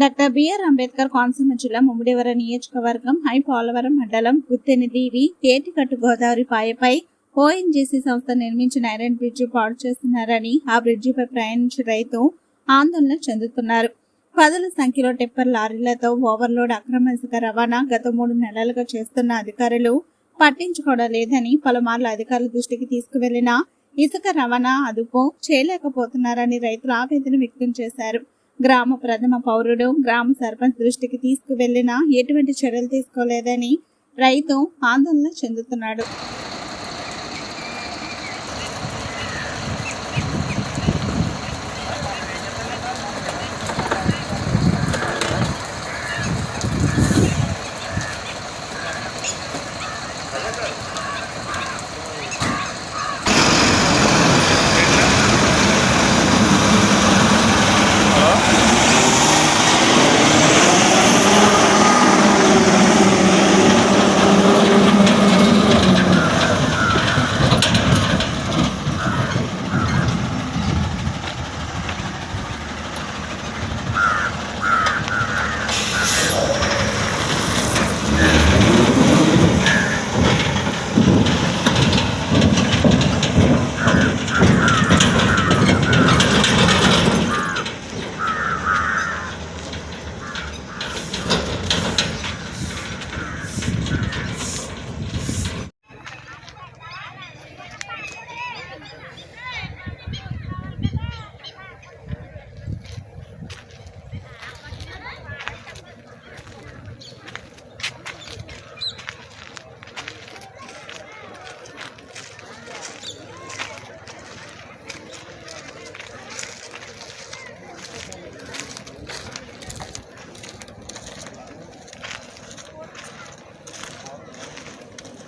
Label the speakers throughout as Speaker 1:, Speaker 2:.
Speaker 1: Doctor BR Ambedkar Konaseema జిల్లా ముమ్మిడివర నియోజకవర్గం high Polavaram మండలం గుత్తెనిదీవి ఏటికట్టు గోదావరి పాయపై ఓఎన్జీసీ సంస్థ నిర్మించిన ఐరన్ బ్రిడ్జి పాడు చేస్తున్నారని ఆ బ్రిడ్జిపై ప్రయాణించే రైతు ఆందోళన చెందుతున్నారు. పదుల సంఖ్యలో టిప్పర్ లారీలతో ఓవర్లోడ్ అక్రమ ఇసుక రవాణా గత మూడు నెలలుగా చేస్తున్న అధికారులు పట్టించుకోవడం లేదని పలుమార్లు అధికారుల దృష్టికి తీసుకువెళ్ళినా ఇసుక రవాణా అదుపు చేయలేకపోతున్నారని రైతులు ఆవేదన వ్యక్తం చేశారు. గ్రామ ప్రథమ పౌరుడు గ్రామ సర్పంచ్ దృష్టికి తీసుకువెళ్ళినా ఎటువంటి చర్యలు తీసుకోలేదని రైతు ఆందోళన చెందుతున్నాడు.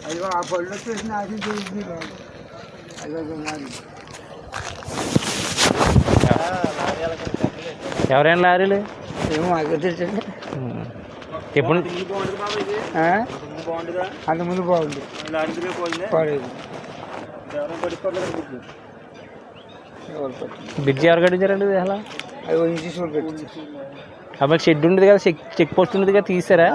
Speaker 2: అయ్యో ఆ పళ్ళు వచ్చేసి నాశనం చేసింది
Speaker 3: ఎవరైనా లారీలు?
Speaker 2: ఏమో మాకు తెలుసండి
Speaker 3: ఎప్పుడు?
Speaker 2: అంత ముందు బాగుంది
Speaker 3: బ్రిడ్జి ఎవరు కట్టించారండి
Speaker 2: పెట్టి
Speaker 3: అప్పుడు షెడ్ ఉండేది కదా చెక్ చెక్ పోస్ట్ ఉండేది కదా తీసారా.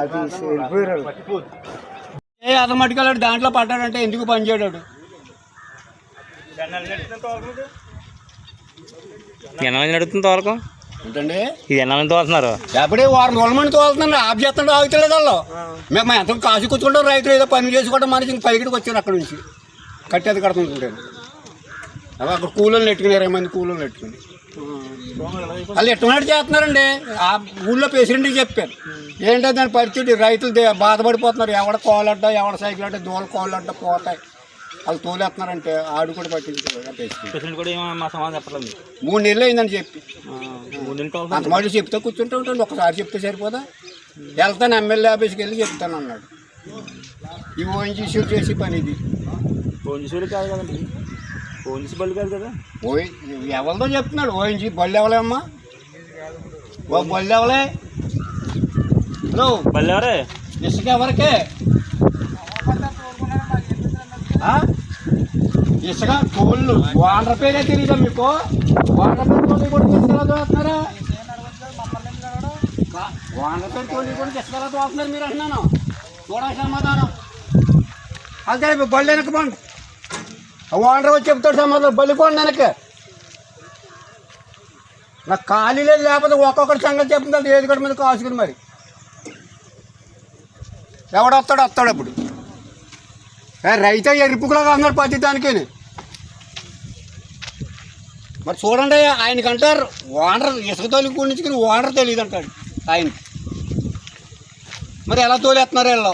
Speaker 4: ఏ మట్టుకెళ్ళాడు దాంట్లో పడ్డాడంటే ఎందుకు పనిచేయడాడు
Speaker 3: ఎన్నమంది నడుస్తుంది తోలకం?
Speaker 4: ఏంటండి?
Speaker 3: ఇది ఎన్నమంది తోలుతున్నారు?
Speaker 4: ఎప్పుడే వారం రోజుల మంది తోలుతున్నాడు ఆఫ్ చేస్తాడు ఆగుతలేదు వాళ్ళు. మేము ఎంత కాసు కూర్చుంటాం రైతులు ఏదో పని చేసుకోవడం మనిషి ఇంక పైకిడికి వచ్చారు అక్కడ నుంచి. కట్టేది కడుతుంటాడు అవి అక్కడ కూలీలు నెట్టుకుని ఇరవై మంది కూలీలు నెట్టుకుని వాళ్ళు ఎట్టున్నట్టు చేస్తున్నారండి? ఆ ఊళ్ళో ప్రెసిడెంట్కి చెప్పారు ఏంటో దాని పరిస్థితి రైతులు బాధపడిపోతున్నారు. ఎవడ కోళ్ళడ్డ ఎవడ సైకిల్ అంటే దూల కోళ్ళడ్డ పోతాయి. వాళ్ళు తోలేస్తున్నారంటే ఆడు కూడా
Speaker 3: చెప్పలేదు.
Speaker 4: మూడు నెలలు అయిందని చెప్పి.
Speaker 3: మూడు
Speaker 4: అంత మాట చెప్తే కూర్చుంటూ ఉంటాడు ఒకసారి చెప్తే సరిపోదా? వెళ్తాను ఎమ్మెల్యే ఆఫీస్కి వెళ్ళి చెప్తాను అన్నాడు. ఈ ఓఎన్జీ ఇష్యూ చేసి పని ఇది.
Speaker 3: చేసి కాదు కదండి. చేసి బళ్ళు కాదు? కదా
Speaker 4: ఎవరితో చెప్తున్నాడు. ఓఎన్జీ బళ్ళు ఎవలేమ్మా? ఓ బళ్ళు ఎవలే? హలో
Speaker 3: బళ్ళు ఎవరే?
Speaker 4: ఇసుక ఎవరికే? ఇసుక కోళ్ళు. వాటర్ పేరే తెలియదా మీకు? వాటర్ పేరు తోలి కూడా తీసుకెళ్ళా చూస్తున్నారా వాటర్ పేరు తోలి కూడా తీసుకెళ్ళా చూస్తున్నారు మీరు అంటున్నాను. చూడండి సమాధానం. అంతే బళ్ళు వెనక పండి వచ్చి చెప్తాడు సమాధానం బళ్ళు కొండ వెనక నాకు ఖాళీ లేదు లేకపోతే ఒక్కొక్కటి సంగతి చెప్తుంది ఏది కూడా మీద కాసుకుని మరి. ఎవడొస్తాడు వస్తాడు అప్పుడు. రైతు రైతే ఎరుపుకులాగా అన్నాడు ప్రతి దానికి మరి చూడండి ఆయనకంటారు ఓనర్ ఇసుక తోలి కూడించుకుని ఓనర్ తెలియదు అంటాడు ఆయన మరి ఎలా తోలేస్తున్నారు వీళ్ళు?